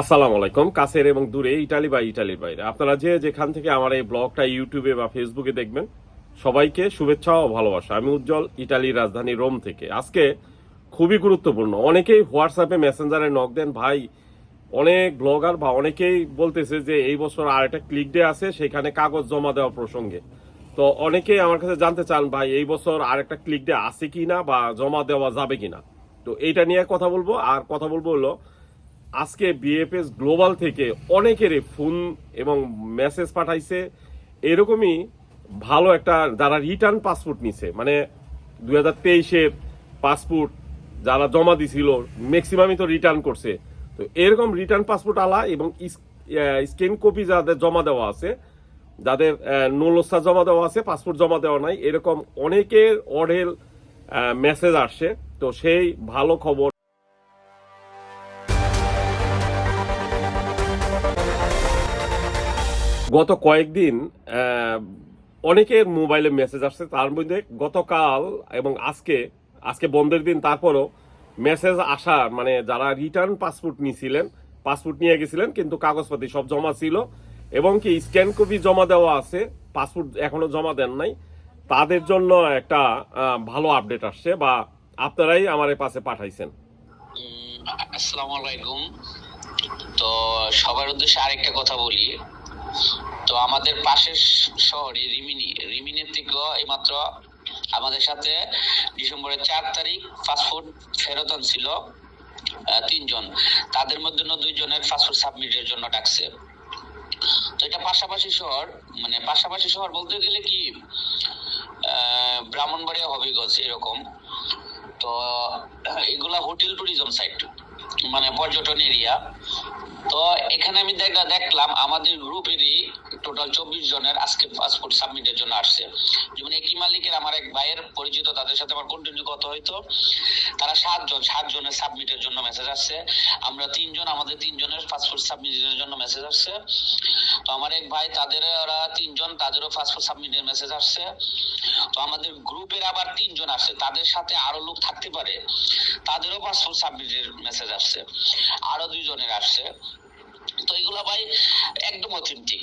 আসসালামু আলাইকুম, কাছের এবং দূরে ইটালি বা ইটালির বাইরে। আপনারা যে যেখান থেকে আমার এই ব্লগটা ইউটিউবে বা ফেসবুকে দেখবেন, সবাইকে শুভেচ্ছা ও ভালোবাসা। আমি উজ্জ্বল, ইটালির রাজধানী রোম থেকে। আজকে খুবই গুরুত্বপূর্ণ। অনেকেই হোয়াটসঅ্যাপে মেসেঞ্জারে নক দেন, ভাই, অনেক ব্লগার বা অনেকেই বলতেছে যে এই বছর আর একটা ক্লিক ডে আছে, সেখানে কাগজ জমা দেওয়া প্রসঙ্গে। তো অনেকেই আমার কাছে জানতে চান, ভাই, এই বছর আর একটা ক্লিক ডে আছে কি না বা জমা দেওয়া যাবে কি না তো এইটা নিয়ে কথা বলব। আর কথা বলব হলো আজকে বিএফএস গ্লোবাল থেকে অনেকেরই ফোন এবং মেসেজ পাঠাইছে। এরকমই ভালো একটা, যারা রিটার্ন পাসপোর্ট নিছে মানে দুই হাজার তেইশের পাসপোর্ট যারা জমা দিছিল ম্যাক্সিমামই তো রিটার্ন করছে। তো এরকম রিটার্ন পাসপোর্ট আলা এবং স্ক্যান কপি যাদের জমা দেওয়া আছে, যাদের নোলসা জমা দেওয়া আছে পাসপোর্ট জমা দেওয়া নাই, এরকম অনেকের অঢেল মেসেজ আসছে। তো সেই ভালো খবর গত কয়েকদিন অনেকের মোবাইলে মেসেজ আসছে। তার মধ্যে গতকাল এবং আজকে আজকে বন্ধের দিন, তারপরও মেসেজ আসা মানে যারা রিটার্ন পাসপোর্ট নিয়েছিলেন পাসপোর্ট নিয়ে গেছিলেন, কিন্তু কাগজপাতি সব জমা ছিল এবং কি স্ক্যান কপি জমা দেওয়া আছে পাসপোর্ট এখনও জমা দেন নাই। তাদের জন্য একটা ভালো আপডেট আসছে বা আপনারাই আমার পাশে পাঠাইছেন। আসসালামু আলাইকুম। তো সবার উদ্দেশ্যে আরেকটা কথা বলি। তো আমাদের পাশের শহরে রিমিনি, রিমিনের থেকেও এইমাত্র আমাদের সাথে ডিসেম্বরের চার তারিখ পাসপোর্ট ফেরত ছিল তিনজন। তাদের মধ্যে দুইজনের পাসপোর্ট সাবমিটের জন্য ডাকছে। তো এটা পাশাপাশি শহর মানে পাশাপাশি শহর বলতে গেলে কি ব্রাহ্মণবাড়িয়া, হবিগঞ্জ, এরকম। তো এগুলা হোটেল ট্যুরিজম সাইট মানে পর্যটন এরিয়া তো এখানে আমি দেখ- দেখলাম আমাদের গ্রুপেরই টোটাল চব্বিশ জনের আজকে পাসপোর্ট সাবমিটের জন্য আসছে। যেমন একই মালিকের আমার এক ভাইয়ের পরিচিত, তাদের সাথে আমার কন্টিনিউ কথা হইতো। তারা সাতজন, সাতজনের সাবমিটের জন্য মেসেজ আসছে। আমরা তিনজন, আমাদের তিনজনের পাসপোর্ট সাবমিটের জন্য মেসেজ আসছে। তো আমার এক ভাই, তাদের ওরা তিনজন, তাদেরও পাসপোর্ট সাবমিটের মেসেজ আসছে। তো আমাদের গ্রুপের আবার তিনজন আসছে। তাদের সাথে আরও লোক থাকতে পারে। তাদেরও পাসপোর্ট সাবমিটের মেসেজ আসছে। আরও দুইজনের আসছে। তো এগুলো ভাই একদম অথেন্টিক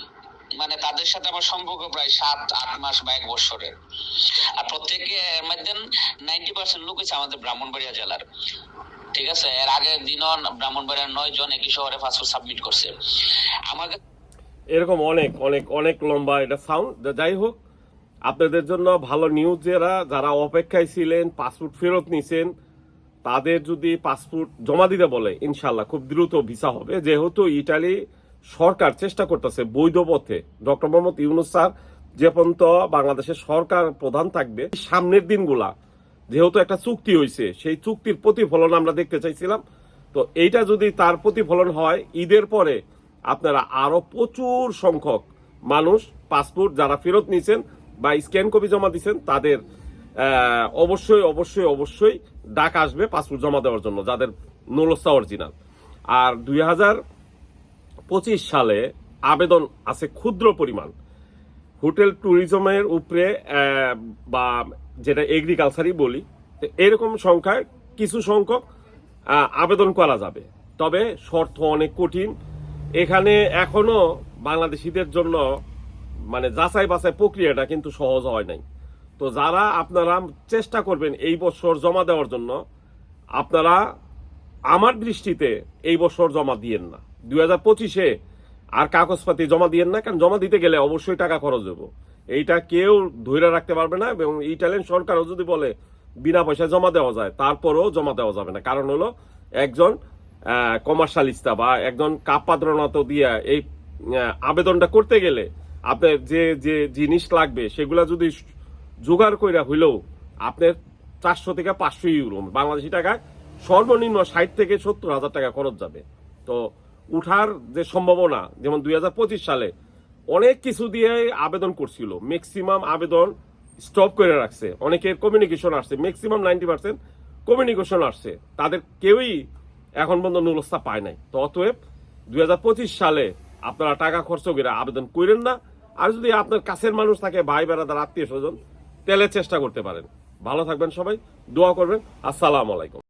মানে তাদের সাথে আমার সম্পর্ক প্রায় সাত, আট মাস বা এক বছরের। আর প্রত্যেকে মধ্যে নাইনটি পার্সেন্ট লোক হচ্ছে আমাদের ব্রাহ্মণবাড়িয়া জেলার। ঠিক আছে? এর আগের দিনও ব্রাহ্মণবাড়িয়ার নয় জন একই শহরে পাসপোর্ট সাবমিট করছে। আমাকে এরকম অনেক অনেক অনেক লম্বা এটা সাউন্ড যাই হোক, আপনাদের জন্য ভালো নিউজ যারা যারা অপেক্ষায় ছিলেন পাসপোর্ট ফেরত নিছেন তাদের যদি পাসপোর্ট জমা দিতে বলে ইনশাল্লাহ খুব দ্রুত ভিসা হবে। যেহেতু ইটালি সরকার চেষ্টা করতেছে বৈধ পথে। ডক্টর মোহাম্মদ ইউনুস স্যার যে পর্যন্ত বাংলাদেশের সরকার প্রধান থাকবে সামনের দিনগুলা যেহেতু একটা চুক্তি হয়েছে সেই চুক্তির প্রতিফলন আমরা দেখতে চাইছিলাম। তো এইটা যদি তার প্রতিফলন হয়, ঈদের পরে আপনারা আরও প্রচুর সংখ্যক মানুষ পাসপোর্ট যারা ফেরত নিয়েছেন বা স্ক্যান কপি জমা দিয়েছেন তাদের অবশ্যই অবশ্যই অবশ্যই ডাক আসবে পাসপোর্ট জমা দেওয়ার জন্য, যাদের নুলস্তা অরিজিনাল আর দুই হাজার পঁচিশ সালে আবেদন আছে ক্ষুদ্র পরিমাণ। হোটেল ট্যুরিজমের উপরে বা যেটা এগ্রিকালচারই বলি এরকম সংখ্যায় কিছু সংখ্যক আবেদন করা যাবে। তবে শর্ত অনেক কঠিন। এখানে এখনও বাংলাদেশিদের জন্য মানে যাচাই বাছাই প্রক্রিয়াটা কিন্তু সহজ হয় নাই। তো যারা আপনারা চেষ্টা করবেন এই বছর জমা দেওয়ার জন্য, আপনারা আমার দৃষ্টিতে এই বছর জমা দিয়েন না। দুই হাজার পঁচিশে আর কাগজপাতি জমা দিয়েন না, কারণ জমা দিতে গেলে অবশ্যই টাকা খরচ দেবো এইটা কেউ ধরে রাখতে পারবে না এবং ইটালিয়ান সরকারও যদি বলে বিনা পয়সায় জমা দেওয়া যায়, তারপরেও জমা দেওয়া যাবে না। কারণ হলো একজন কমার্শালিস্তা বা একজন কাপাদ্রনাত দিয়া এই আবেদনটা করতে গেলে আপনার যে যে জিনিস লাগবে, সেগুলা যদি জোগাড় কইরা হইলেও আপনার চারশো থেকে পাঁচশো ইউরো, বাংলাদেশি টাকায় সর্বনিম্ন ষাট থেকে সত্তর হাজার টাকা খরচ যাবে। তো উঠার যে সম্ভাবনা, যেমন দুই হাজার পঁচিশ সালে অনেক কিছু দিয়ে আবেদন করছিল ম্যাক্সিমাম আবেদন স্টপ করে রাখছে। অনেকের কমিউনিকেশন আসছে ম্যাক্সিমাম নাইনটি পার্সেন্ট কমিউনিকেশন আসছে। তাদের কেউই এখন পর্যন্ত নুলস্তা পায় নাই। তো অতএব দুই হাজার পঁচিশ সালে আপনারা টাকা খরচ করে আবেদন করেন না। আর যদি আপনার কাছের মানুষ থাকে ভাই বেড়া বেড়াদার আত্মীয় স্বজন তাহলে চেষ্টা করতে পারেন। ভালো থাকবেন সবাই দোয়া করবেন। আসসালামু আলাইকুম।